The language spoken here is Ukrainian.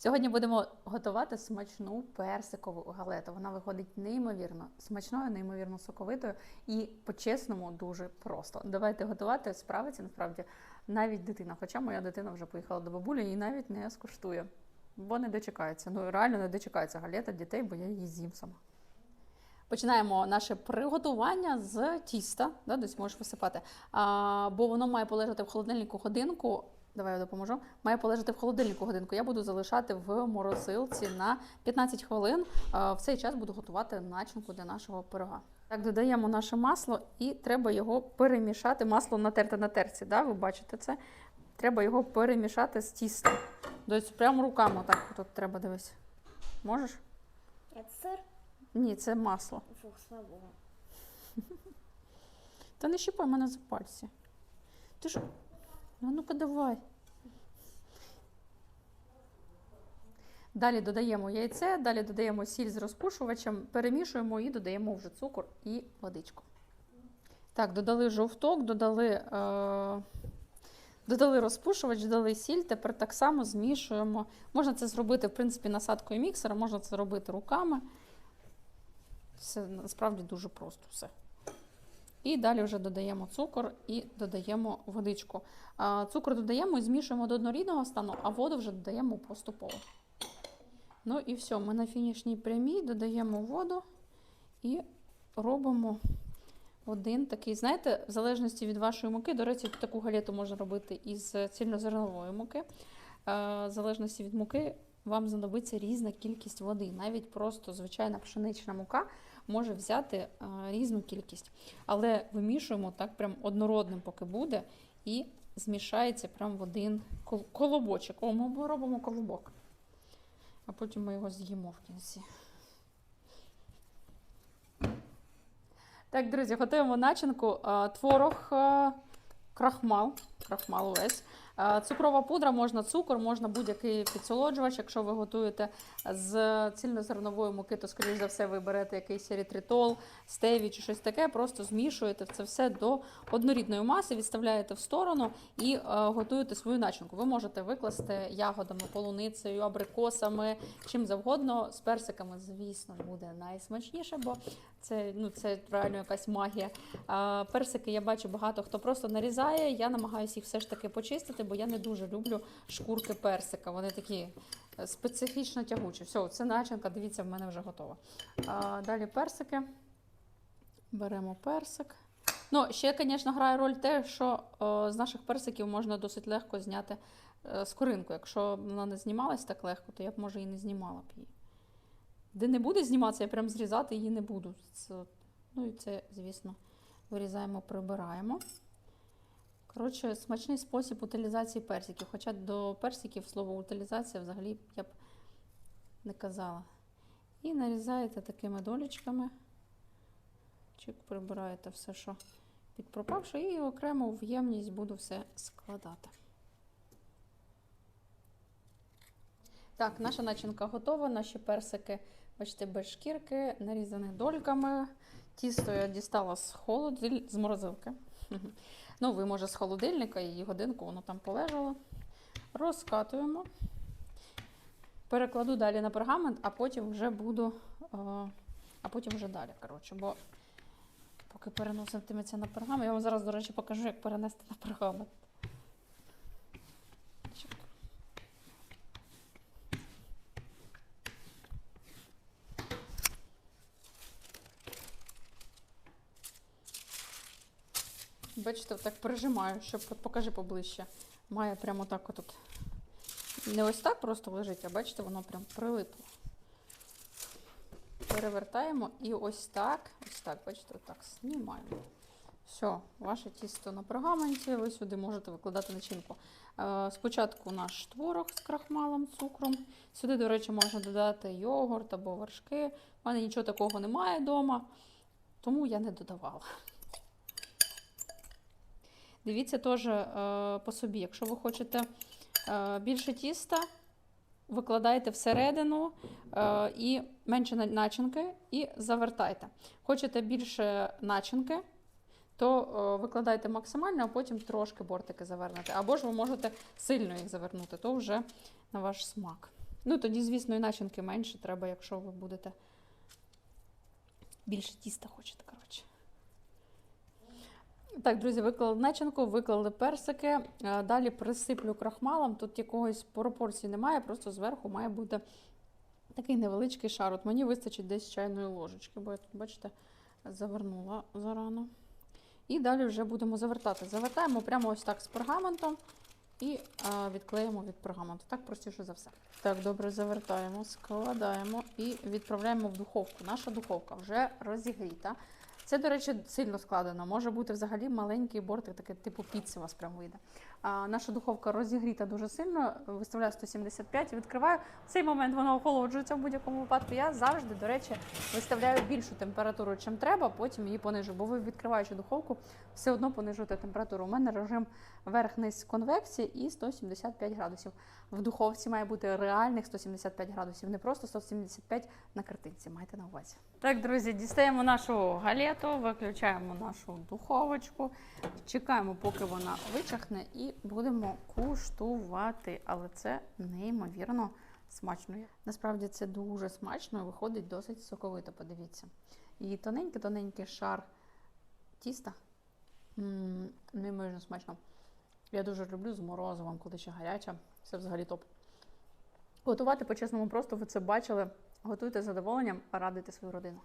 Сьогодні будемо готувати смачну персикову галету. Вона виходить неймовірно смачною, неймовірно соковитою і по-чесному дуже просто. Давайте готувати, справиться насправді навіть дитина. Хоча моя дитина вже поїхала до бабулі і навіть не скуштує. Бо не дочекається. Ну реально не дочекається галета дітей, бо я її з'їм сама. Починаємо наше приготування з тіста, да, десь можеш висипати, а, бо воно має полежати в холодильнику годинку. Давай я допоможу. Має полежати в холодильнику годинку. Я буду залишати в морозилці на 15 хвилин. В цей час буду готувати начинку для нашого пирога. Так, додаємо наше масло і треба його перемішати. Масло натерте на терці, да? ви бачите це. Треба його перемішати з тістом. Тобто прямо руками так тут треба дивись. Можеш? Это сыр? Ні, це масло. Фух, слава богу. Та не щипай мене за пальці. Ти ж. Ну, ну-ка давай. Далі додаємо яйце, далі додаємо сіль з розпушувачем, перемішуємо і додаємо вже цукор і водичку. Так, додали жовток, додали, е, додали розпушувач, додали сіль. Тепер так само змішуємо. Можна це зробити, в принципі, насадкою міксера, можна це робити руками. Це насправді дуже просто все. І далі вже додаємо цукор і додаємо водичку. Цукор додаємо і змішуємо до однорідного стану, а воду вже додаємо поступово. Ну і все, ми на фінішній прямій додаємо воду і робимо один такий. Знаєте, в залежності від вашої муки, до речі, таку галету можна робити із цільнозернової муки. В залежності від муки вам знадобиться різна кількість води. Навіть просто звичайна пшенична мука може взяти е, різну кількість. Але вимішуємо так прям однородним, поки буде, і змішається прям в один кол- колобочок. О, ми робимо колобок. А потім ми його з'їмо в кінці. Так, друзі, готуємо начинку. Е, Творог, е, крахмал, крахмал увесь. Е, Цукрова пудра, можна цукор, можна будь-який підсолоджувач. Якщо ви готуєте з цільнозернової муки, то, скоріш за все, ви берете якийсь ерітритол, стеві чи щось таке, просто змішуєте це все до однорідної маси, відставляєте в сторону і е, готуєте свою начинку. Ви можете викласти ягодами, полуницею, абрикосами, чим завгодно. З персиками, звісно, буде найсмачніше, бо це, ну, це реально якась магія. Персики я бачу багато хто просто нарізає. Я намагаюся їх все ж таки почистити, бо я не дуже люблю шкурки персика. Вони такі е, специфічно тягучі. Все, це начинка, дивіться, в мене вже готова. Далі персики. Беремо персик. Ну, ще, звісно, грає роль те, що о, з наших персиків можна досить легко зняти е, скоринку. Якщо вона не знімалась так легко, то я б, може, і не знімала б її. Де не буде зніматися, я прям зрізати її не буду. Це, ну і це, звісно, вирізаємо, прибираємо. Коротше, смачний спосіб утилізації персиків. Хоча до персиків слово утилізація взагалі я б не казала. І нарізаєте такими долічками. Чик прибираєте все, що підпропавше, і окремо в ємність буду все складати. Так, наша начинка готова, наші персики, бачите, без шкірки, нарізані дольками. Тісто я дістала з холодиль... з морозилки. Ну, ви, може, з холодильника і годинку воно там полежало. Розкатуємо. Перекладу далі на пергамент, а потім вже буду. е, А потім вже далі, коротше, бо поки переноситиметься на пергамент. Я вам зараз, до речі, покажу, як перенести на пергамент. Бачите, так прижимаю, щоб покажи поближче. Має прямо так отут. Не ось так просто лежить, а бачите, воно прям прилипло. Перевертаємо і ось так, ось так, бачите, отак знімаємо. Все, ваше тісто на пергаменті, ви сюди можете викладати начинку. Е, Спочатку наш творог з крахмалом, цукром. Сюди, до речі, можна додати йогурт або вершки. У мене нічого такого немає вдома, тому я не додавала. Дивіться теж е, по собі, якщо ви хочете е, більше тіста, викладайте всередину е, і менше начинки і завертайте. Хочете більше начинки, то викладайте максимально, а потім трошки бортики завернете. Або ж ви можете сильно їх завернути, то вже на ваш смак. Ну, тоді, звісно, і начинки менше треба, якщо ви будете більше тіста хочете, коротше. Так, друзі, виклали начинку, виклали персики. Е, Далі присиплю крахмалом. Тут якогось пропорції немає, просто зверху має бути такий невеличкий шар. От мені вистачить десь чайної ложечки, бо я тут, бачите, завернула зарано. І далі вже будемо завертати. Завертаємо прямо ось так з пергаментом і а, відклеїмо від пергаменту. Так простіше за все. Так, добре, завертаємо, складаємо і відправляємо в духовку. Наша духовка вже розігріта. Це, до речі, сильно складено. Може бути взагалі маленький бортик, таке типу піци у вас прям вийде. Наша духовка розігріта дуже сильно, виставляю 175, і відкриваю. В цей момент вона охолоджується в будь-якому випадку. Я завжди, до речі, виставляю більшу температуру, чим треба, потім її понижу. Бо ви, відкриваючи духовку, все одно понижуєте температуру. У мене режим верх-низ конвекції і 175 градусів. В духовці має бути реальних 175 градусів, не просто 175 на картинці. Майте на увазі. Так, друзі, дістаємо нашу галету, виключаємо нашу духовочку, чекаємо, поки вона вичахне, і будемо куштувати. Але це неймовірно смачно. Насправді це дуже смачно і виходить досить соковито. Подивіться. І тоненький-тоненький шар тіста. М, Неймовірно смачно. Я дуже люблю з морозивом, коли ще гаряча. Це взагалі топ. Готувати по-чесному просто ви це бачили. Готуйте з задоволенням, радуйте свою родину.